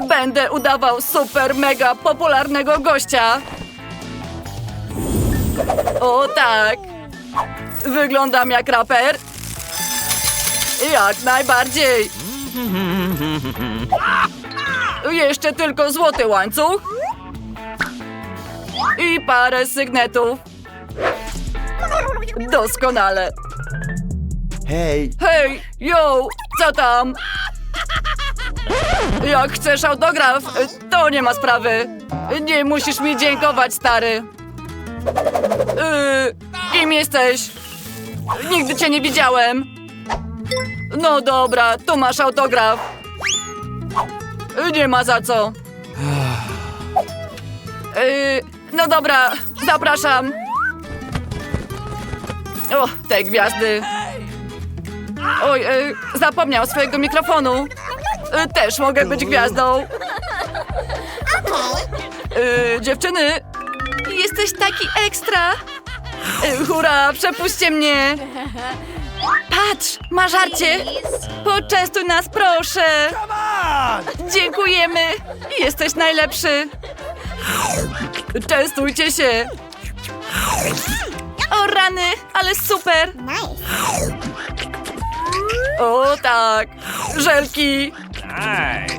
Będę udawał super mega popularnego gościa. O tak. Wyglądam jak raper. Jak najbardziej. Jeszcze tylko złoty łańcuch. I parę sygnetów. Doskonale. Hej, Hej, yo, co tam? Jak chcesz autograf, to nie ma sprawy. Nie musisz mi dziękować, stary. Yy, kim jesteś? Nigdy cię nie widziałem. No dobra, tu masz autograf. Nie ma za co. Yy, no dobra, zapraszam. O, te gwiazdy. Oj, e, zapomniał swojego mikrofonu. E, też mogę być gwiazdą. E, dziewczyny, jesteś taki ekstra. E, hurra, przepuśćcie mnie. Patrz, ma żarcie. Poczęstuj nas, proszę. Dziękujemy. Jesteś najlepszy. Częstujcie się. O rany, ale super. O tak, żelki. Nice.